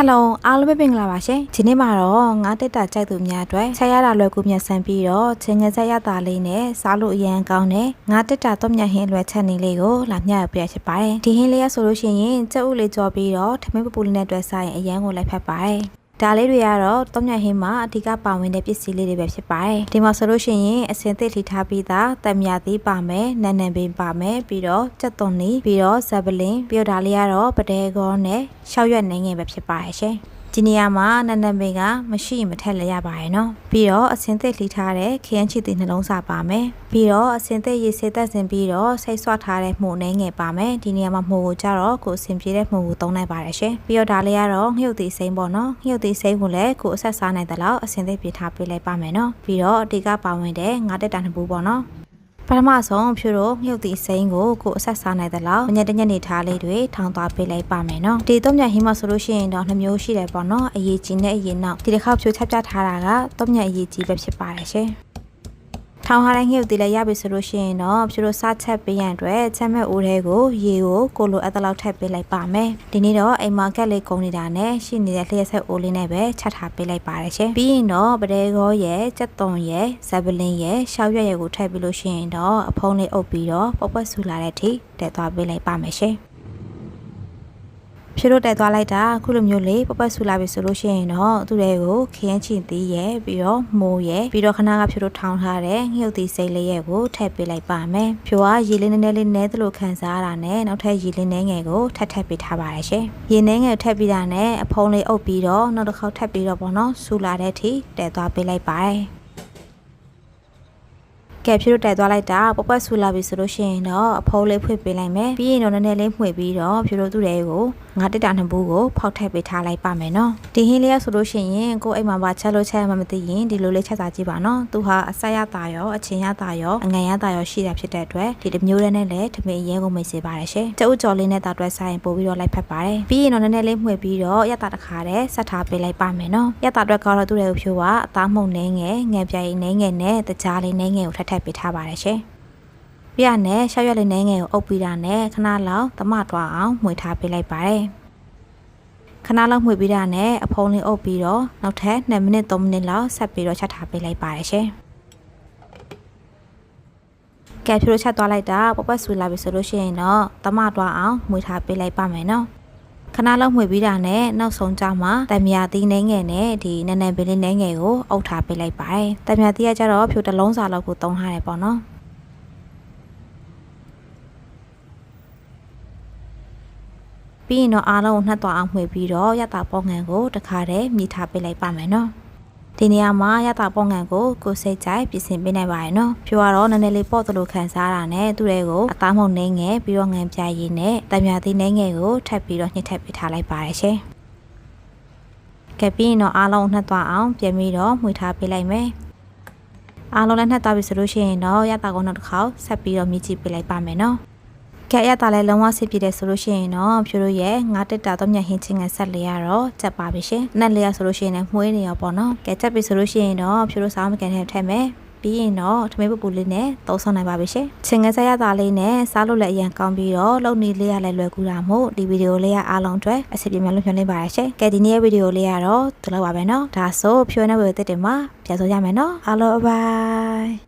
ဟယ်လိုအားလုံးပဲမင်္ဂလာပါရှင်ဒီနေ့မှာတော့ငါတက်တာကြိုက်သူများအတွက်ဆက်ရတာလွယ်ကူမြတ်ဆန်ပြီးတော့ချင်းငယ်ဆက်ရတာလေးနဲ့စားလို့အရန်ကောင်းတဲ့ငါတက်တာတော့မြတ်ဟင်းလွယ်ချက်နေလေးကိုလာမျှပြဖြစ်ပါတယ်ဒီဟင်းလေးရဆိုလို့ရှိရင်ကြက်ဥလေးကြော်ပြီးတော့ထမင်းပပူလေးနဲ့တွဲစားရင်အရန်ကိုလိုက်ဖက်ပါတယ် ဒါလေးတွေကတော့တုံးညဟင်းမှာအဓိကပါဝင်တဲ့ပစ္စည်းလေးတွေပဲဖြစ်ပါတယ်။ဒီမှာဆိုလို့ရှိရင်အစင်သစ်ထိထားပြီးသားတံမြသီးပါမယ်၊နန်နန်ပင်ပါမယ်ပြီးတော့ကြက်သွန်နီပြီးတော့ဇပလင်ပြီးတော့ဒါလေးကတော့ပတဲကောနဲ့ရှောက်ရွက်နေငယ်ပဲဖြစ်ပါတယ်ရှင်။ ဒီနေရာမှာနန်နန်ပင်ကမရှိရင်မထက်လည်းရပါရဲ့နော်။ပြီးတော့အစင်သစ်လှီထားတဲ့ခရမ်းချီတီနှလုံးစာပါမယ်။ပြီးတော့အစင်သစ်ရေစေးသက်စင်ပြီးတော့ဆိတ်ဆွထားတဲ့မှုနှဲငယ်ပါမယ်။ဒီနေရာမှာမှုကိုကြတော့ကိုအစင်ပြေတဲ့မှုကိုသုံးနိုင်ပါတယ်ရှင်။ပြီးတော့ဒါလေးကတော့ငှုတ်တီစိမ့်ပေါ့နော်။ငှုတ်တီစိမ့်ကိုလည်းကိုအဆက်စားနိုင်တဲ့လောက်အစင်သစ်ပြထားပေးလိုက်ပါမယ်နော်။ပြီးတော့အတိကပါဝင်တဲ့ငါးတက်တာနှစ်ဘူးပေါ့နော်။ ပထမဆုံးဖြူတို့မြုပ်သည့်စိမ်းကိုကိုအဆက်စားနိုင်သလောက်ညက်တညက်နေထားလေးတွေထောင်းသွားပေးလိုက်ပါမယ်နော်ဒီသုံးညက်ဟင်းမဆိုလို့ရှိရင်တော့နှမျိုးရှိတယ်ပေါ့နော်အရေးကြီးနဲ့အရေးနောက်ဒီတစ်ခါဖြူချက်ပြထားတာကသုံးညက်အရေးကြီးပဲဖြစ်ပါတယ်ရှင် ထောင်ဟာတိုင်းငှုပ်တည်လည်းရပြီဆိုလို့ရှိရင်တော့ဖြူတို့စားချက်ပေးရန်အတွက်ချက်မဲ့အိုးထဲကိုရေကိုကိုလိုအပ်တဲ့လောက်ထည့်ပေးလိုက်ပါမယ်ဒီနေ့တော့အိမ်မှာကက်လေးကုန်နေတာနဲ့ရှိနေတဲ့လျှက်ဆက်အိုးလေးနဲ့ပဲချက်ထားပေးလိုက်ပါတယ်ရှင်ပြီးရင်တော့ပတဲကောရဲ့ကြက်သွန်ရဲ့ဇပလင်းရဲ့ရှောက်ရွက်ရဲ့ကိုထည့်ပြီးလို့ရှိရင်တော့အဖုံးလေးအုပ်ပြီးတော့ပွက်ပွက်ဆူလာတဲ့အထိတက်သွားပေးလိုက်ပါမယ်ရှင် ဖြိုးတို့တက်သွားလိုက်တာအခုလိုမျိုးလေးပပတ်ဆူလာပြီဆိုလို့ရှိရင်တော့သူ့တွေကိုခရမ်းချင်သီးရဲ့ပြီးတော့မိုးရဲ့ပြီးတော့ခဏကဖြိုးတို့ထောင်းထားတဲ့ငှုတ်သီးစိတ်လေးရဲ့ကိုထည့်ပေးလိုက်ပါမယ်ဖြိုးကရေလေးနည်းနည်းလေးနဲသလိုခံစားရတာနဲ့နောက်ထပ်ရေလေးနည်းငယ်ကိုထပ်ထပ်ပေးထားပါတယ်ရှင်ရေနည်းငယ်ထပ်ပြီးတာနဲ့အဖုံးလေးအုပ်ပြီးတော့နောက်တစ်ခေါက်ထပ်ပြီးတော့ပေါ့နော်ဆူလာတဲ့အထိတက်သွားပေးလိုက်ပါတယ် ကဲဖြိုးတက်သွားလိုက်တာပပွက်ဆူလာပြီဆိုလို့ရှိရင်တော့အဖိုးလေးဖွင့်ပေးလိုက်မယ်ပြီးရင်တော့နည်းနည်းလေးမှွေပြီးတော့ဖြိုးတို့သူ့တွေကိုငါတက်တာနှစ်ဘူးကိုဖောက်ထည့်ပေးထားလိုက်ပါမယ်နော်ဒီဟင်းလေးရဆိုလို့ရှိရင်ကိုအိမ်မှာပါချက်လို့ချက်မှမသိရင်ဒီလိုလေးချက်စားကြည့်ပါနော်သူဟာအဆက်ရတာရောအချင်းရတာရောအငန်ရတာရောရှိတာဖြစ်တဲ့အတွက်ဒီတစ်မျိုးတည်းနဲ့လည်းထမင်းရဲကိုမိတ်စေပါတယ်ရှင်ကျုပ်ကြော်လေးနဲ့တာတွဲစားရင်ပို့ပြီးတော့လိုက်ဖက်ပါတယ်ပြီးရင်တော့နည်းနည်းလေးမှွေပြီးတော့ရတာတစ်ခါတည်းဆက်ထားပေးလိုက်ပါမယ်နော်ရတာအတွက်ကတော့သူ့ရဲ့ဖြိုးကအသားမှုန်နှဲငယ်ငယ်ပြိုင်နှဲငယ်နဲ့တကြားလေးနှဲငယ်ကိုထပ်ထပ်ပေးထားပါတယ်ရှင်ပြရနဲ့ရှောက်ရွက်လေးနှဲငယ်ကိုအုပ်ပြီးတာနဲ့ခဏလောက်သမတွားအောင်မှွေထားပေးလိုက်ပါတယ်ခဏလောက်မှွေပြီးတာနဲ့အဖုံးလေးအုပ်ပြီးတော့နောက်ထပ်2မိနစ်3မိနစ်လောက်ဆက်ပြီးတော့ချက်ထားပေးလိုက်ပါတယ်ရှင်ကဲဖြိုးချက်သွားလိုက်တာပပတ်ဆူလာပြီဆိုလို့ရှိရင်တော့သမတွားအောင်မှွေထားပေးလိုက်ပါမယ်နော် ခဏလောက်မှွေပြီးတာနဲ့နောက်ဆုံးကြမှာတံမြာသီးနှဲငယ်နဲ့ဒီနနန်ပင်လေးနှဲငယ်ကိုအုပ်ထားပေးလိုက်ပါတယ်တံမြာသီးကကြတော့ဖြိုးတစ်လုံးစာလောက်ကိုသုံးထားတယ်ပေါ့နော်ပြီးရင်တော့အားလုံးကိုနှက်သွားအောင်မှွေပြီးတော့ရတာပေါငံကိုတခါတည်းမြည်ထားပေးလိုက်ပါမယ်နော် ဒီနေရာမှာရတာပေါငံကိုကိုစိတ်ကြိုက်ပြင်ဆင်ပေးနိုင်ပါရဲ့နော်ဖြိုးကတော့နည်းနည်းလေးပေါ့တလို့ခံစားတာနဲ့သူ့တွေကိုအသားမုံနှင်းငယ်ပြီးတော့ငံပြရည်နဲ့တံမြာသေးနှင်းငယ်ကိုထပ်ပြီးတော့ညှစ်ထပ်ပေးထားလိုက်ပါရဲ့ရှင်ကဲပြီးရင်တော့အားလုံးနှက်သွားအောင်ပြန်ပြီးတော့မှွေထားပေးလိုက်မယ်အားလုံးလည်းနှက်သွားပြီဆိုလို့ရှိရင်တော့ရတာကုန်းတော့တစ်ခေါက်ဆက်ပြီးတော့မြည်ကြည့်ပေးလိုက်ပါမယ်နော် ကဲရတာလည်းလုံးဝဆစ်ပြည့်တယ်ဆိုလို့ရှိရင်တော့ဖြိုတို့ရဲ့ငါတက်တာတော့မြဟင်းချင်းငယ်ဆက်လေးရတော့ကြက်ပါပြီရှင်။နက်လေးရဆိုလို့ရှိရင်လည်းမှုေးနေရောပေါ့နော်။ကဲကြက်ပြီဆိုလို့ရှိရင်တော့ဖြိုတို့စားမကန်ထဲထည့်မယ်။ပြီးရင်တော့ထမင်းပပူလေးနဲ့သုံးဆောင်နိုင်ပါပြီရှင်။ချင်းငယ်ဆက်ရတာလေးနဲ့စားလို့လည်းအရင်ကောင်းပြီးတော့လုံနေလေးရလည်းလွယ်ကူတာမို့ဒီဗီဒီယိုလေးရအားလုံးအတွက်အဆင်ပြေမှလို့ညွှန်နေပါရရှင်။ကဲဒီနေ့ရဲ့ဗီဒီယိုလေးကတော့ဒီလောက်ပါပဲနော်။ဒါဆိုဖြိုးနေဝေတက်တယ်မှာပြန်ဆိုရမယ်နော်။အားလုံးဘိုင်